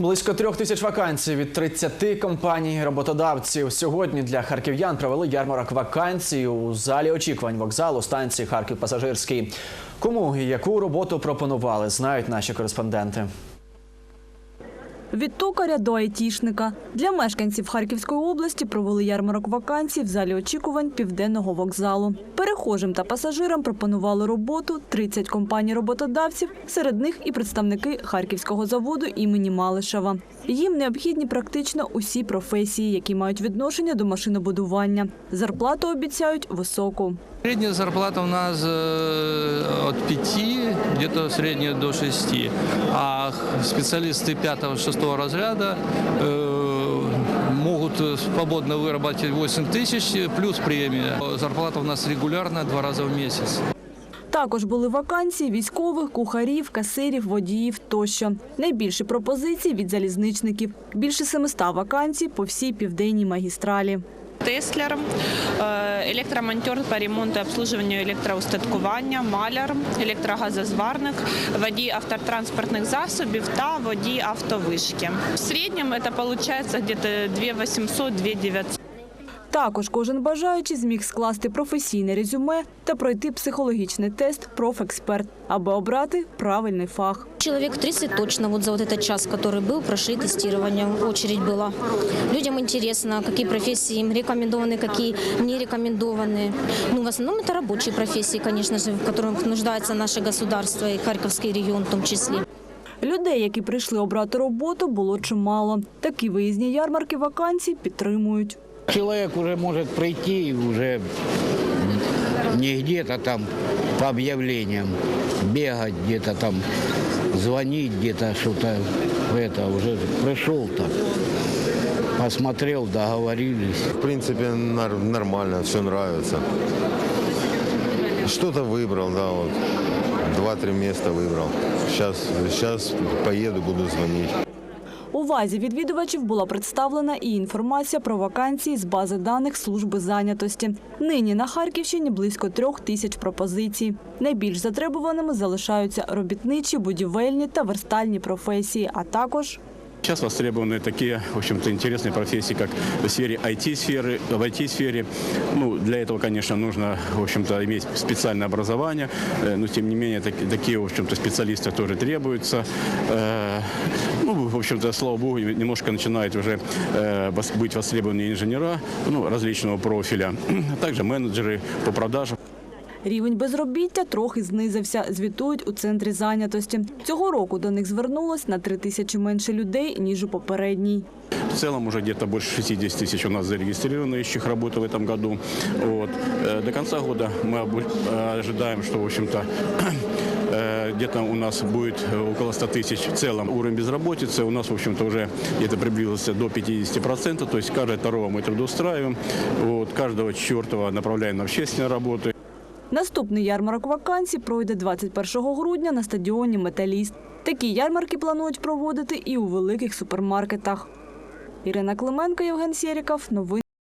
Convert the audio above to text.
Близько трьох тисяч вакансій від 30 компаній роботодавців. Сьогодні для харків'ян провели ярмарок вакансій у залі очікувань вокзалу станції Харків Пасажирський. Кому і яку роботу пропонували, знають наші кореспонденти. Від токаря до айтішника. Для мешканців Харківської області провели ярмарок вакансій в залі очікувань південного вокзалу. Перехожим та пасажирам пропонували роботу 30 компаній роботодавців, серед них і представники Харківського заводу імені Малишева. Їм необхідні практично усі професії, які мають відношення до машинобудування. Зарплату обіцяють високу. Средняя зарплата у нас э, от 5, где-то средняя до 6. А специалисты 5-6 разряда э, могут свободно вырабатывать 8 тысяч плюс премия. Зарплата у нас регулярная, два раза в месяц. Також були вакансії військових, кухарів, касирів, водіїв тощо. Найбільше пропозицій від залізничників. Більше 700 вакансій по всій південній магістралі. Теслер, е, електромонтер по ремонту і обслуговуванню електроустаткування, маляр, електрогазозварник, водій автотранспортних засобів та водій автовишки. В середньому це где-то 2800-2900. Також кожен бажаючий зміг скласти професійне резюме та пройти психологічний тест профексперт, аби обрати правильний фах. Человек 30 точно вот за вот этот час, который был, прошли тестирование, очередь была. Людям интересно, какие профессии им рекомендованы, какие не рекомендованы. Ну, в основном это рабочие профессии, конечно же, в которых нуждается наше государство и Харьковский регион в том числе. Людей, які прийшли обрати роботу, було чимало. Такі виїзні ярмарки вакансій підтримують. Человек уже может прийти уже не где-то там по объявлениям, бегать где-то там, звонить где-то что-то, это уже пришел там, посмотрел, договорились. В принципе, нормально, все нравится. Что-то выбрал, да, вот. Два-три места выбрал. Сейчас, сейчас поеду, буду звонить. Увазі відвідувачів була представлена і інформація про вакансії з бази даних служби зайнятості. Нині на Харківщині близько трьох тисяч пропозицій. Найбільш затребуваними залишаються робітничі, будівельні та верстальні професії, а також Сейчас востребованы такие, в общем-то, интересные профессии, как в сфере IT-сферы, в IT-сфере. Ну, для этого, конечно, нужно, в общем-то, иметь специальное образование, э, но, тем не менее, так- такие, в общем-то, специалисты тоже требуются. Э, Ну, в общем-то, слава богу, немножко начинают уже э, вос- быть востребованы инженера, ну, различного профиля, а также менеджеры по продажам. рівень безробіття трохи знизився, звітують у центрі зайнятості. Цього року до них звернулось на три тисячі менше людей, ніж у попередній. В целом уже где-то больше 60 тысяч у нас зарегистрировано ищущих работы в этом году. Вот. Э, До конца года мы обу- э, ожидаем, что, в общем-то, э, где-то у нас будет э, около 100 тысяч в целом уровень безработицы. У нас, в общем-то, уже где-то приблизился до 50%, то есть каждого второго мы трудоустраиваем, вот, каждого четвертого направляем на общественные работы. Наступний ярмарок вакансій пройде 21 грудня на стадіоні Металіст. Такі ярмарки планують проводити і у великих супермаркетах. Ірина Клименко, Євген Сєріков. Новини.